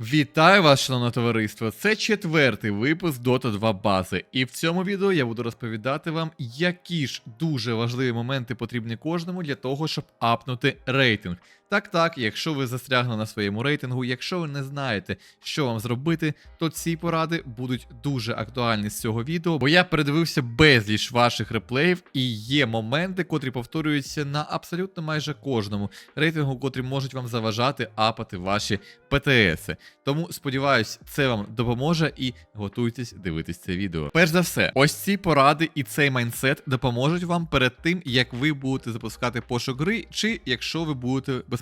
Вітаю вас, шановне товариство! Це четвертий випуск Dota 2 бази, і в цьому відео я буду розповідати вам, які ж дуже важливі моменти потрібні кожному для того, щоб апнути рейтинг. Так, так, якщо ви застрягли на своєму рейтингу, якщо ви не знаєте, що вам зробити, то ці поради будуть дуже актуальні з цього відео, бо я передивився безліч ваших реплеїв, і є моменти, котрі повторюються на абсолютно майже кожному рейтингу, котрі можуть вам заважати апати ваші ПТСи. Тому сподіваюсь, це вам допоможе і готуйтесь дивитись це відео. Перш за все, ось ці поради і цей майндсет допоможуть вам перед тим, як ви будете запускати пошук гри, чи якщо ви будете безпосередньо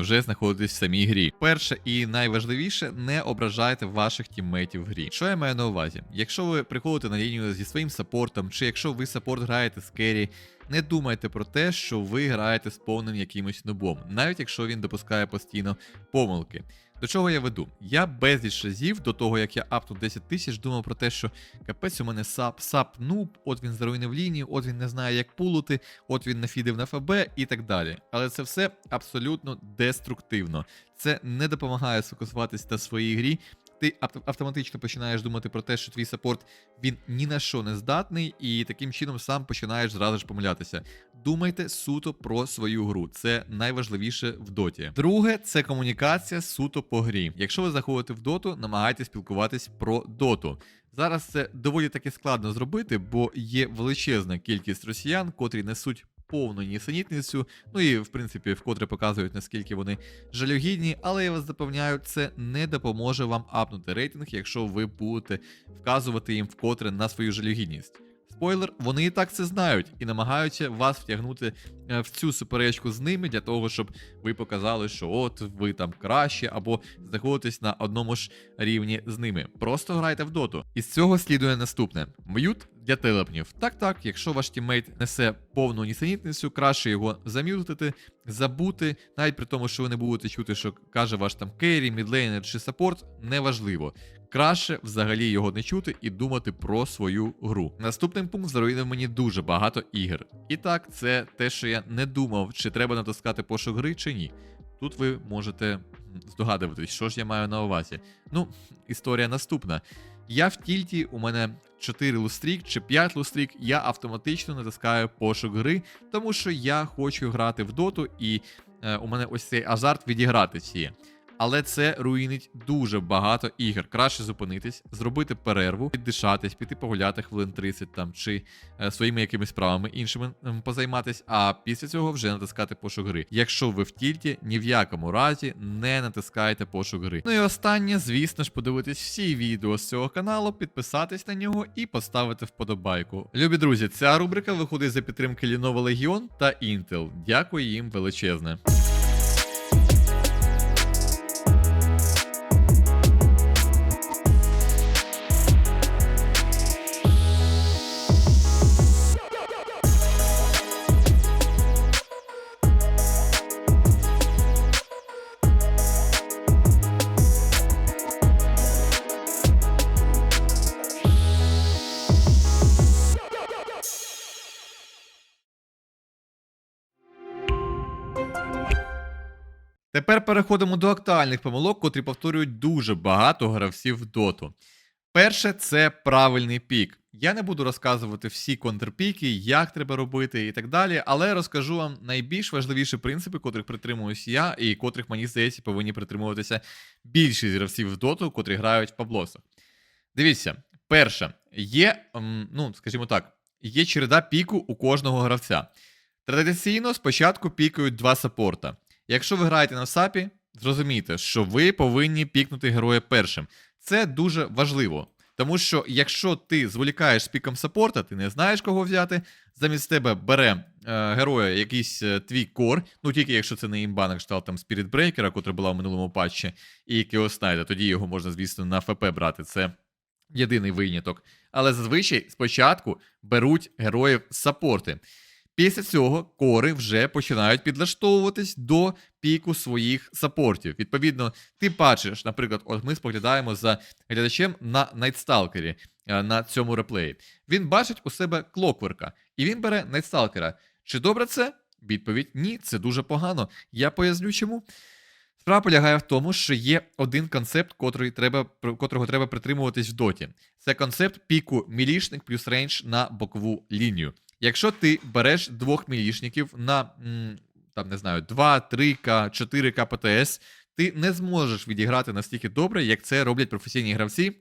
вже знаходитись в самій грі. Перше і найважливіше, не ображайте ваших тіммейтів в грі. Що я маю на увазі? Якщо ви приходите на лінію зі своїм саппортом, чи якщо ви саппорт граєте з керрі, не думайте про те, що ви граєте з повним якимось нубом, навіть якщо він допускає постійно помилки. До чого я веду? Я безліч разів до того, як я апнув 10 тисяч, думав про те, що капець у мене сап, сап нуб, от він заруйнив лінію, от він не знає, як пулити, от він нафідив на ФБ і так далі. Але це все абсолютно деструктивно. Це не допомагає сфокусуватись на своїй грі. Ти автоматично починаєш думати про те, що твій саппорт він ні на що не здатний, і таким чином сам починаєш зразу ж помилятися. Думайте суто про свою гру. Це найважливіше в доті. Друге, це комунікація суто по грі. Якщо ви заходите в доту, намагайтесь спілкуватись про доту. Зараз це доволі таки складно зробити, бо є величезна кількість росіян, котрі несуть повну нісенітницю, ну і в принципі вкотре показують наскільки вони жалюгідні, але я вас запевняю, це не допоможе вам апнути рейтинг, якщо ви будете вказувати їм вкотре на свою жалюгідність. Спойлер, вони і так це знають і намагаються вас втягнути е, в цю суперечку з ними для того, щоб ви показали, що от ви там краще, або знаходитесь на одному ж рівні з ними. Просто грайте в доту. Із цього слідує наступне: м'ют для телепнів. Так, так, якщо ваш тіммейт несе повну нісенітницю, краще його зам'ютити, забути, навіть при тому, що ви не будете чути, що каже ваш там керрі, мідлейнер чи саппорт, неважливо. Краще взагалі його не чути і думати про свою гру. Наступний пункт заруїнив мені дуже багато ігор. І так, це те, що я не думав, чи треба натискати пошук гри, чи ні. Тут ви можете здогадуватись, що ж я маю на увазі. Ну, історія наступна. Я в тільті, у мене 4 лустрік чи 5 лустрік, я автоматично натискаю пошук гри, тому що я хочу грати в доту, і е, у мене ось цей азарт відіграти ці. Але це руїнить дуже багато ігор. Краще зупинитись, зробити перерву, піддишатись, піти погуляти хвилин 30 там чи е, своїми якимись справами іншими ем, позайматись, а після цього вже натискати пошук гри. Якщо ви в тільті, ні в якому разі не натискайте пошук гри. Ну і останнє, звісно ж, подивитись всі відео з цього каналу, підписатись на нього і поставити вподобайку. Любі друзі, ця рубрика виходить за підтримки Lenovo Legion та Intel. Дякую їм величезне. Переходимо до актуальних помилок, котрі повторюють дуже багато гравців в доту. Перше, це правильний пік. Я не буду розказувати всі контрпіки, як треба робити і так далі, але розкажу вам найбільш важливіші принципи, котрих притримуюсь я, і котрих, мені здається, повинні притримуватися більшість гравців в доту, котрі грають в паблосах. Дивіться, перше, є, ну, скажімо так, є череда піку у кожного гравця. Традиційно спочатку пікають два саппорта. Якщо ви граєте на сапі, зрозумійте, що ви повинні пікнути героя першим. Це дуже важливо. Тому що якщо ти зволікаєш з піком саппорта, ти не знаєш, кого взяти, замість тебе бере е, героя якийсь е, твій кор, ну тільки якщо це не імба на кшталт там Breaker, котра була в минулому патчі, і Knight, тоді його можна, звісно, на ФП брати. Це єдиний виняток. Але зазвичай спочатку беруть героїв саппорти. Після цього кори вже починають підлаштовуватись до піку своїх саппортів. Відповідно, ти бачиш, наприклад, от ми споглядаємо за глядачем на Найтсталкері е, на цьому реплеї. Він бачить у себе клокверка, і він бере Найтсталкера. Чи добре це? Відповідь ні, це дуже погано. Я поясню чому. Справа полягає в тому, що є один концепт, котрий треба, котрого треба притримуватись в доті. Це концепт піку мілішник плюс рейндж на бокову лінію. Якщо ти береш двох мілішників на там не знаю, 2, 3К, 4К ПТС, ти не зможеш відіграти настільки добре, як це роблять професійні гравці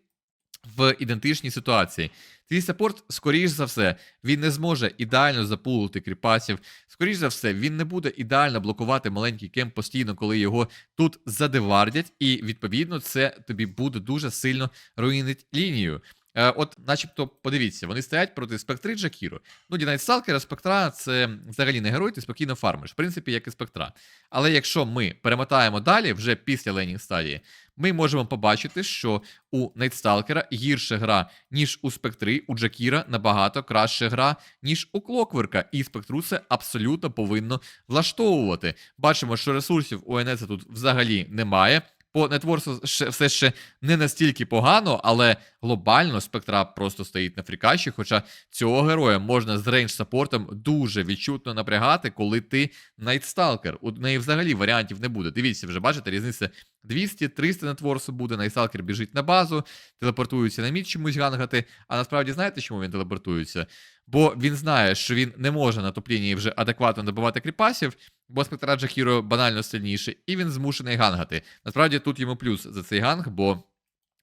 в ідентичній ситуації. Твій саппорт, скоріш за все, він не зможе ідеально запулити кріпасів. Скоріш за все, він не буде ідеально блокувати маленький кемп постійно, коли його тут задевардять, і відповідно це тобі буде дуже сильно руїнить лінію. Е, от, начебто, подивіться, вони стоять проти спектри Джакіро. Ну, Дінайт Сталкера, спектра це взагалі не герой, ти спокійно фармиш, в принципі, як і спектра. Але якщо ми перемотаємо далі, вже після лейнінг стадії, ми можемо побачити, що у Найтсталкера гірша гра, ніж у спектри, у Джакіра набагато краща гра, ніж у Клокверка. І спектру це абсолютно повинно влаштовувати. Бачимо, що ресурсів у Енеса тут взагалі немає. По нетворсу все ще не настільки погано, але глобально спектра просто стоїть на фрікаші. Хоча цього героя можна з рейндж саппортом дуже відчутно напрягати, коли ти Найтсталкер. У неї взагалі варіантів не буде. Дивіться, вже бачите, різниця 200-300 нетворсу буде. Найтсталкер біжить на базу, телепортується на мід чомусь гангати. А насправді знаєте, чому він телепортується? Бо він знає, що він не може на топ-лінії вже адекватно добивати кріпасів, бо спектра Джахіро банально сильніший, і він змушений гангати. Насправді тут йому плюс за цей ганг, бо.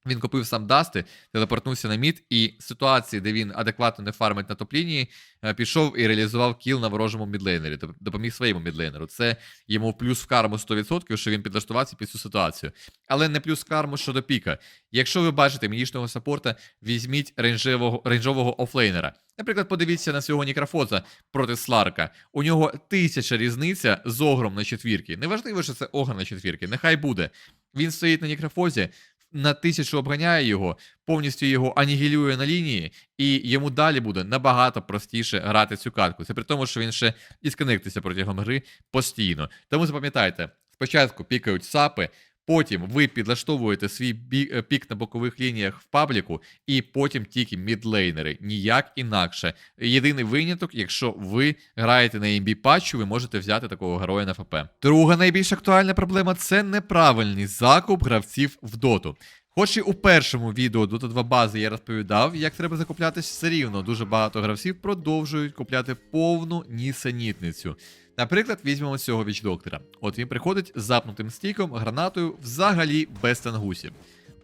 Він купив сам Дасти, телепортнувся на мід, і ситуації, де він адекватно не фармить на топ-лінії, е, пішов і реалізував кіл на ворожому мідлейнері, доп- допоміг своєму мідлейнеру. Це йому плюс в карму 100%, що він підлаштувався під цю ситуацію. Але не плюс в карму щодо піка. Якщо ви бачите мінішного саппорта, візьміть рейнжевого, рейнжового офлейнера. Наприклад, подивіться на свого Нікрафоза проти Сларка. У нього тисяча різниця з огром на четвірки. Неважливо, що це огр на четвірки, нехай буде. Він стоїть на Нікрафозі, на тисячу обганяє його, повністю його анігілює на лінії, і йому далі буде набагато простіше грати цю катку. Це при тому, що він ще і сконектиться протягом гри постійно. Тому запам'ятайте, спочатку пікають сапи. Потім ви підлаштовуєте свій е, пік на бокових лініях в пабліку, і потім тільки мідлейнери. Ніяк інакше. Єдиний виняток, якщо ви граєте на імбі патчу, ви можете взяти такого героя на ФП. Друга найбільш актуальна проблема це неправильний закуп гравців в доту. Хоч і у першому відео Dota 2 бази я розповідав, як треба закуплятись, все рівно дуже багато гравців продовжують купляти повну нісенітницю. Наприклад, візьмемо цього вічдоктора. От він приходить з запнутим стіком, гранатою, взагалі без тангусів.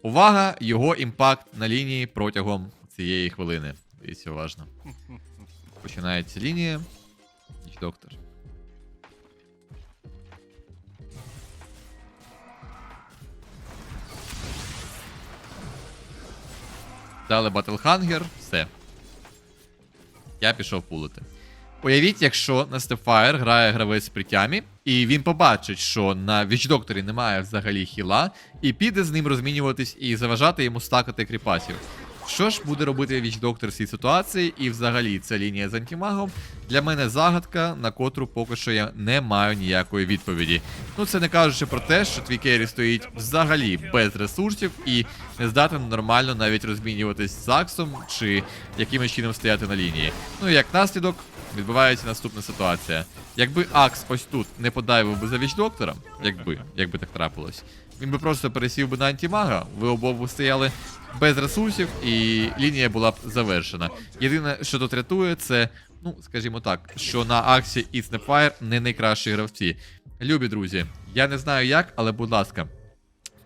Увага! Його імпакт на лінії протягом цієї хвилини. Дивіться уважно. Починається лінія. Вічдоктор. Дали Батлхангер, все. Я пішов пулити. Уявіть, якщо на Стефайр грає гравець при тямі, і він побачить, що на Вічдокторі немає взагалі хіла, і піде з ним розмінюватись і заважати йому стакати кріпасів. Що ж буде робити Вічдоктор в цій ситуації, і взагалі ця лінія з антимагом для мене загадка, на котру поки що я не маю ніякої відповіді. Ну це не кажучи про те, що твій керрі стоїть взагалі без ресурсів і не здатен нормально навіть розмінюватись з Аксом чи якимось чином стояти на лінії. Ну і як наслідок, відбувається наступна ситуація. Якби Акс ось тут не подайвив би за вічдоктором, якби, якби так трапилось, він би просто пересів би на антимага, ви обов'язково стояли без ресурсів, і лінія була б завершена. Єдине, що тут рятує, це, ну, скажімо так, що на Аксі і Snapfire не найкращі гравці. Любі друзі, я не знаю як, але будь ласка.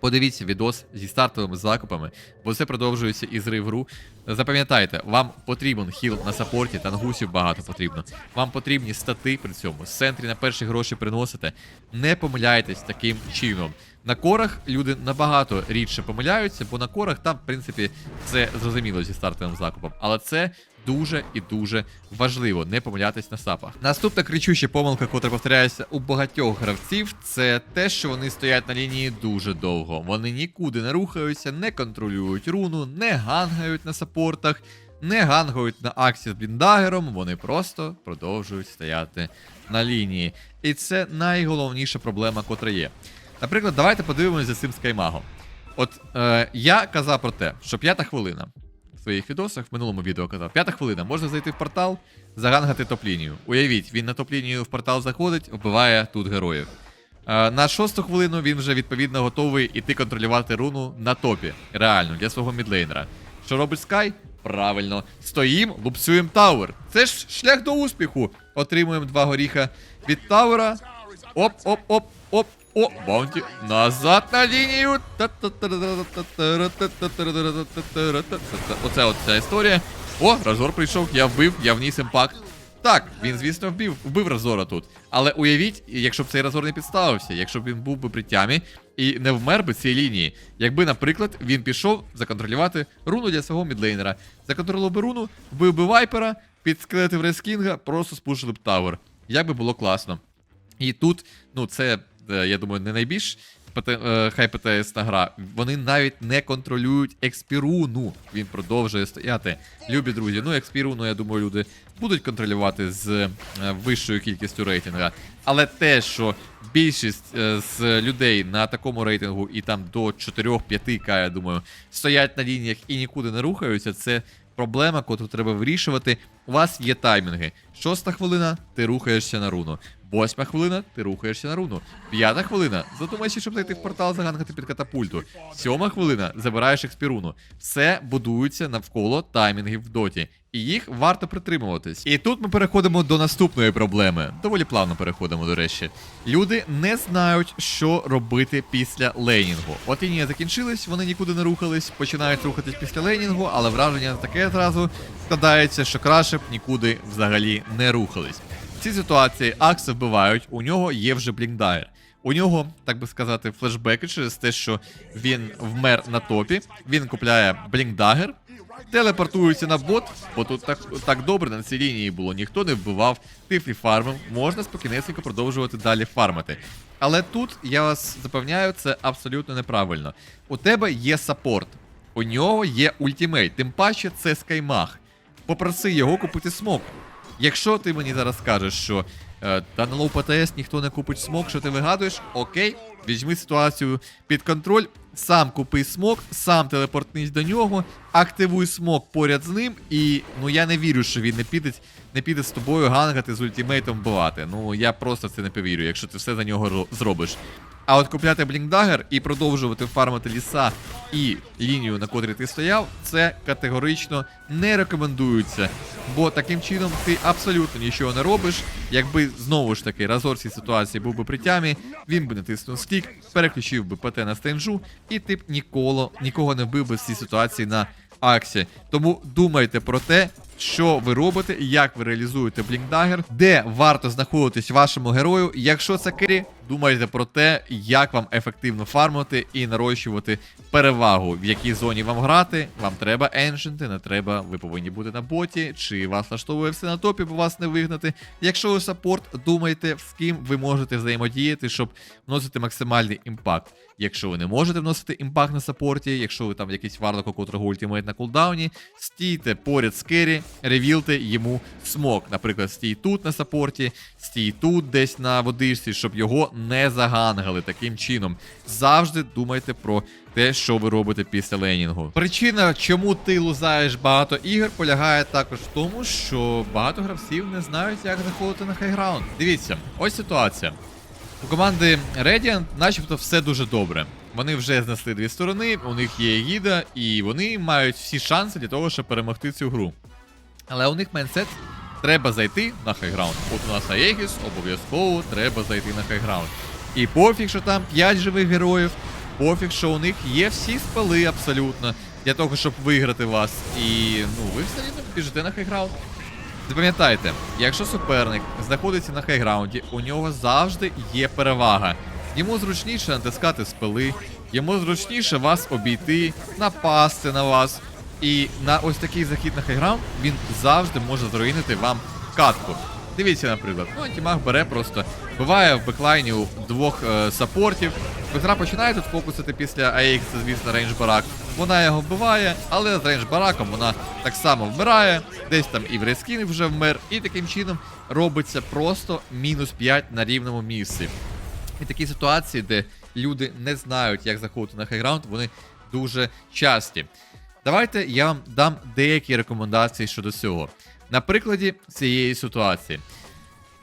Подивіться відос зі стартовими закупами, бо це продовжується і зрив гру. Запам'ятайте, вам потрібен хіл на саппорті, тангусів багато потрібно. Вам потрібні стати при цьому. З центрі на перші гроші приносите. Не помиляйтесь таким чином. На корах люди набагато рідше помиляються, бо на корах там, в принципі, це зрозуміло зі стартовим закупом. Але це дуже і дуже важливо не помилятись на сапах. Наступна кричуща помилка, котра повторяється у багатьох гравців, це те, що вони стоять на лінії дуже довго. Вони нікуди не рухаються, не контролюють руну, не гангають на саппортах, не гангають на аксі з бліндагером, вони просто продовжують стояти на лінії. І це найголовніша проблема, котра є. Наприклад, давайте подивимося за цим скаймагом. От е, я казав про те, що п'ята хвилина в своїх відосах, в минулому відео казав, п'ята хвилина, можна зайти в портал, загангати топ-лінію. Уявіть, він на топ-лінію в портал заходить, вбиває тут героїв. Е, На шосту хвилину він вже відповідно готовий іти контролювати руну на топі. Реально, для свого мідлейнера. Що робить Скай? Правильно, стоїм, лупцюємо тавер. Це ж шлях до успіху. Отримуємо два горіха від тавера. Оп, оп, оп, оп. О, баунті. Назад на лінію. Оце от ця історія. О, Разор прийшов, я вбив, я вніс імпакт. Так, він, звісно, вбив, вбив Разора тут. Але уявіть, якщо б цей Разор не підставився, якщо б він був би при тямі і не вмер би цій лінії. Якби, наприклад, він пішов законтролювати руну для свого мідлейнера. Законтролював би руну, вбив би вайпера, підскелетив Рескінга, просто спушили б тавер. Як би було класно. І тут, ну, це, я думаю, не найбільш е, хай ПТСна гра. Вони навіть не контролюють експіруну. Він продовжує стояти. Любі друзі, ну експіруну, я думаю, люди будуть контролювати з е, вищою кількістю рейтинга. Але те, що більшість е, з людей на такому рейтингу і там до 4-5к, я думаю, стоять на лініях і нікуди не рухаються, це проблема, яку треба вирішувати. У вас є таймінги. Шоста хвилина, ти рухаєшся на руну. Восьма хвилина, ти рухаєшся на руну. П'ята хвилина, задумайся, щоб зайти в портал, загангати під катапульту. Сьома хвилина, забираєш експіруну. Все будується навколо таймінгів в доті. І їх варто притримуватись. І тут ми переходимо до наступної проблеми. Доволі плавно переходимо, до речі. Люди не знають, що робити після лейнінгу. От лінія закінчилась, вони нікуди не рухались, починають рухатись після лейнінгу, але враження таке зразу складається, що краще б нікуди взагалі не рухались. Цій ситуації Акса вбивають, у нього є вже блінкдайр. У нього, так би сказати, флешбеки через те, що він вмер на топі. Він купляє блінкдагер, телепортується на бот, бо тут так, так добре на цій лінії було, ніхто не вбивав, тифлі фармив, можна спокійнесенько продовжувати далі фармити. Але тут я вас запевняю, це абсолютно неправильно. У тебе є саппорт, у нього є ультимейт, тим паче це скаймаг. Попроси його купити смок. Якщо ти мені зараз скажеш, що е, та на лоу ПТС ніхто не купить смок, що ти вигадуєш, окей, візьми ситуацію під контроль, сам купи смок, сам телепортнись до нього, активуй смок поряд з ним, і ну я не вірю, що він не піде, не піде з тобою гангати з ультимейтом вбивати. Ну я просто це не повірю, якщо ти все за нього зробиш. А от купляти блінкдагер і продовжувати фармити ліса і лінію, на котрій ти стояв, це категорично не рекомендується. Бо таким чином ти абсолютно нічого не робиш. Якби знову ж таки Разор цій ситуації був би при тямі, він би натиснув стік, переключив би ПТ на стенжу, і ти б ніколи нікого не вбив би з цій ситуації на Аксі. Тому думайте про те, що ви робите, як ви реалізуєте блінкдагер, де варто знаходитись вашому герою. Якщо це керрі, думайте про те, як вам ефективно фармити і нарощувати перевагу, в якій зоні вам грати. Вам треба еншенти, не треба, ви повинні бути на боті, чи вас влаштовує все на топі, бо вас не вигнати. Якщо ви саппорт, думайте, з ким ви можете взаємодіяти, щоб вносити максимальний імпакт. Якщо ви не можете вносити імпакт на саппорті, якщо ви там якийсь варлок, котрого ультимейт на кулдауні, стійте поряд з керрі, ревілте йому смок. Наприклад, стій тут на саппорті, стій тут десь на водичці, щоб його не загангали таким чином. Завжди думайте про те, що ви робите після ленінгу. Причина, чому ти лузаєш багато ігор, полягає також в тому, що багато гравців не знають, як заходити на хайграунд. Дивіться, ось ситуація. У команди Radiant начебто все дуже добре. Вони вже знесли дві сторони, у них є гіда, і вони мають всі шанси для того, щоб перемогти цю гру. Але у них майнсет треба зайти на хайграунд. От у нас Аегіс, обов'язково треба зайти на хайграунд. І пофіг, що там 5 живих героїв, пофіг, що у них є всі спали абсолютно для того, щоб виграти вас. І ну ви все рівно біжите на хайграунд. Запам'ятайте, якщо суперник знаходиться на хайграунді, у нього завжди є перевага. Йому зручніше натискати спили, йому зручніше вас обійти, напасти на вас. І на ось такий захід на хайграунд він завжди може зруїнити вам катку. Дивіться, наприклад, ну антимаг бере просто, буває в беклайні у двох е, саппортів. Гра починає тут фокусити після це, звісно, рейндж барак. Вона його вбиває, але з рейндж бараком вона так само вмирає, десь там і в рескін вже вмер, і таким чином робиться просто мінус 5 на рівному місці. І такі ситуації, де люди не знають, як заходити на хайграунд, вони дуже часті. Давайте я вам дам деякі рекомендації щодо цього. На прикладі цієї ситуації.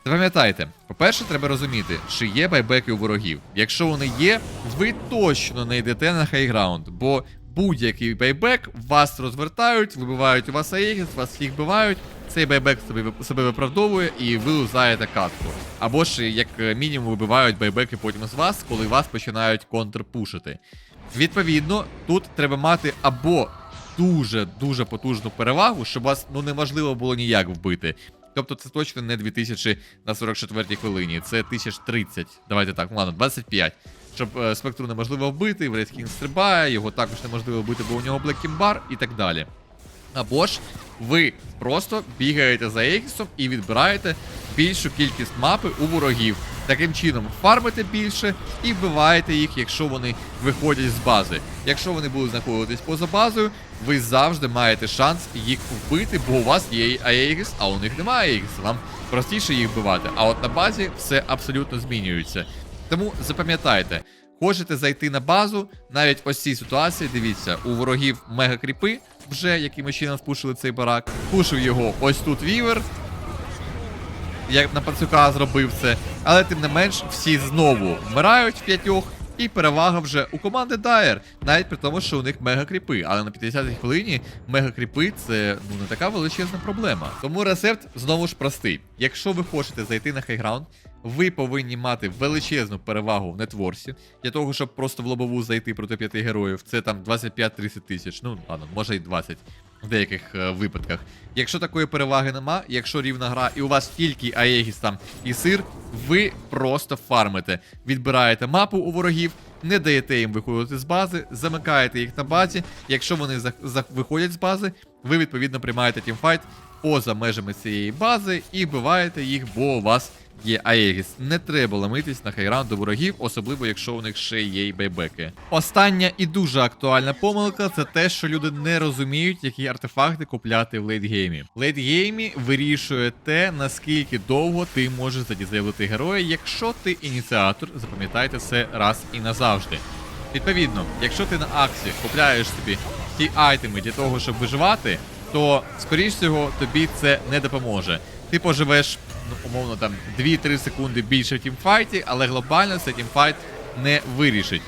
Запам'ятайте, по-перше, треба розуміти, чи є байбеки у ворогів. Якщо вони є, ви точно не йдете на хайграунд, бо будь-який байбек вас розвертають, вибивають у вас аегіс, вас всіх бивають. Цей байбек себе, виправдовує і ви лузаєте катку. Або ж, як мінімум, вибивають байбеки потім з вас, коли вас починають контрпушити. Відповідно, тут треба мати або дуже дуже потужну перевагу, щоб вас ну неможливо було ніяк вбити. Тобто це точно не 2000 на 44 хвилині, це 1030, давайте так, ладно, 25. Щоб е, спектру неможливо вбити, в Red стрибає, його також неможливо вбити, бо у нього Kimbar і так далі. Або ж ви просто бігаєте за Егісом і відбираєте більшу кількість мапи у ворогів. Таким чином фармите більше і вбиваєте їх, якщо вони виходять з бази. Якщо вони будуть знаходитись поза базою, ви завжди маєте шанс їх вбити, бо у вас є Аегіс, а у них немає Аегіс. Вам простіше їх вбивати. А от на базі все абсолютно змінюється. Тому запам'ятайте, хочете зайти на базу, навіть ось цій ситуації, дивіться, у ворогів мега кріпи вже якимось чином спушили цей барак. Пушив його ось тут вівер. Як на пацюка зробив це. Але тим не менш, всі знову вмирають в п'ятьох. І перевага вже у команди Дайер, навіть при тому, що у них мега кріпи. Але на 50-й хвилині мега кріпи це ну не така величезна проблема. Тому рецепт знову ж простий. Якщо ви хочете зайти на хайграунд, ви повинні мати величезну перевагу в нетворсі для того, щоб просто в лобову зайти проти п'яти героїв. Це там 25-30 тисяч. Ну ладно, може й 20 в деяких е, випадках. Якщо такої переваги нема, якщо рівна гра і у вас тільки Аегіс там і сир, ви просто фармите. Відбираєте мапу у ворогів, не даєте їм виходити з бази, замикаєте їх на базі. Якщо вони за, за, виходять з бази, ви відповідно приймаєте тімфайт поза межами цієї бази і вбиваєте їх, бо у вас є Аегіс. Не треба ламитись на хайраунд до ворогів, особливо якщо у них ще є й байбеки. Остання і дуже актуальна помилка це те, що люди не розуміють, які артефакти купляти в лейтгеймі. Лейтгеймі вирішує те, наскільки довго ти можеш задізейблити героя, якщо ти ініціатор, запам'ятайте це раз і назавжди. Відповідно, якщо ти на акції купляєш собі ті айтеми для того, щоб виживати, то скоріш всього тобі це не допоможе. Ти поживеш, ну, умовно, там 2-3 секунди більше в тімфайті, але глобально цей тімфайт не вирішить.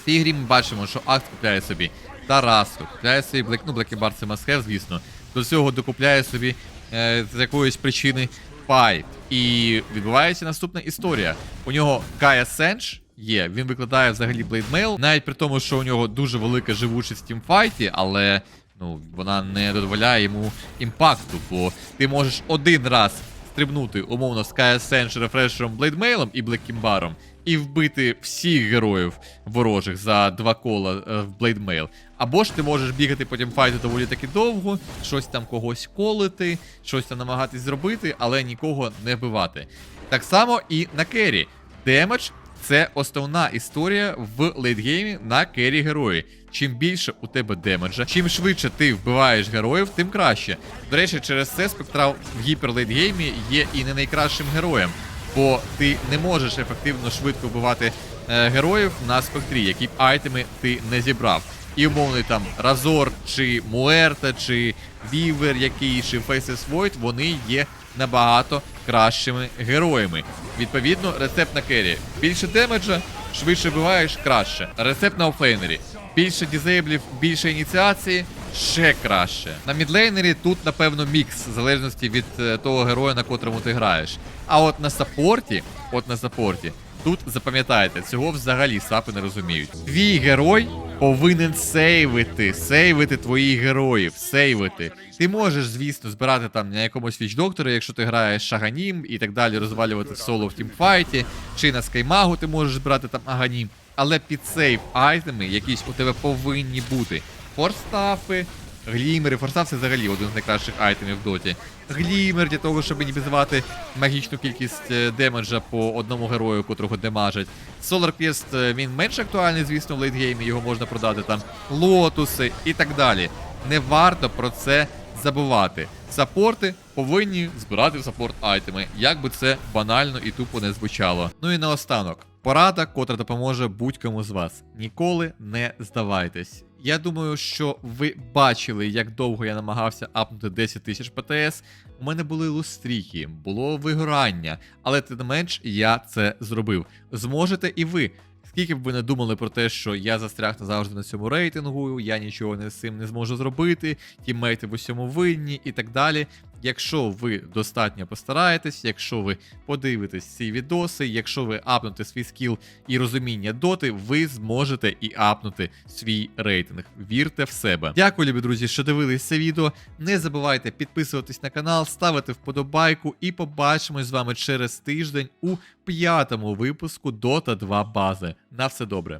В цій грі ми бачимо, що Акт купляє собі Тарасу, купляє собі Black, ну, Bar це Have, звісно. До цього докупляє собі е, з якоїсь причини Пайп. І відбувається наступна історія. У нього Кая Сенч є, він викладає взагалі Mail, навіть при тому, що у нього дуже велика живучість в тімфайті, але ну, вона не дозволяє йому імпакту, бо ти можеш один раз стрибнути умовно з Сенч, рефрешером Блейдмейлом і блекімбаром, і вбити всіх героїв ворожих за два кола е, в Блейдмейл. Або ж ти можеш бігати потім файту доволі таки довго, щось там когось колити, щось там намагатись зробити, але нікого не вбивати. Так само і на кері. Демедж це основна історія в лейтгеймі на кері герої. Чим більше у тебе демеджа, чим швидше ти вбиваєш героїв, тим краще. До речі, через це спектрал в гіперлейтгеймі є і не найкращим героєм, бо ти не можеш ефективно швидко вбивати е, героїв на спектрі, які б айтеми ти не зібрав. І умовний там Разор, чи Муерта, чи Вівер, який, чи Faces Void, вони є набагато кращими героями. Відповідно, рецепт на кері. Більше демеджа, швидше вбиваєш, краще. Рецепт на офлейнері. Більше дізейблів, більше ініціації, ще краще. На мідлейнері тут, напевно, мікс, в залежності від е, того героя, на котрому ти граєш. А от на саппорті, от на саппорті, тут запам'ятайте, цього взагалі сапи не розуміють. Твій герой повинен сейвити, сейвити твоїх героїв, сейвити. Ти можеш, звісно, збирати там на якомусь віч-доктора, якщо ти граєш Шаганім і так далі, розвалювати соло в тімфайті, чи на скаймагу ти можеш збирати там Аганім. Але під сейв айтеми якісь у тебе повинні бути. Форстафи, глімери. Форстаф це взагалі один з найкращих айтемів в доті. Глімер для того, щоб інібізувати магічну кількість е, демеджа по одному герою, котрого демажать. Solar Quest, е, він менш актуальний, звісно, в лейтгеймі, його можна продати там. Лотуси і так далі. Не варто про це забувати. Саппорти повинні збирати в саппорт айтеми, як би це банально і тупо не звучало. Ну і наостанок. Порада, котра допоможе будь-кому з вас. Ніколи не здавайтесь. Я думаю, що ви бачили, як довго я намагався апнути 10 тисяч ПТС. У мене були лустріки, було вигорання, але тим не менш я це зробив. Зможете і ви. Скільки б ви не думали про те, що я застряг назавжди на цьому рейтингу, я нічого не з цим не зможу зробити, тіммейти в усьому винні і так далі. Якщо ви достатньо постараєтесь, якщо ви подивитесь ці відоси, якщо ви апнете свій скіл і розуміння доти, ви зможете і апнути свій рейтинг. Вірте в себе. Дякую, любі друзі, що дивились це відео. Не забувайте підписуватись на канал, ставити вподобайку і побачимось з вами через тиждень у п'ятому випуску Dota 2 бази. На все добре.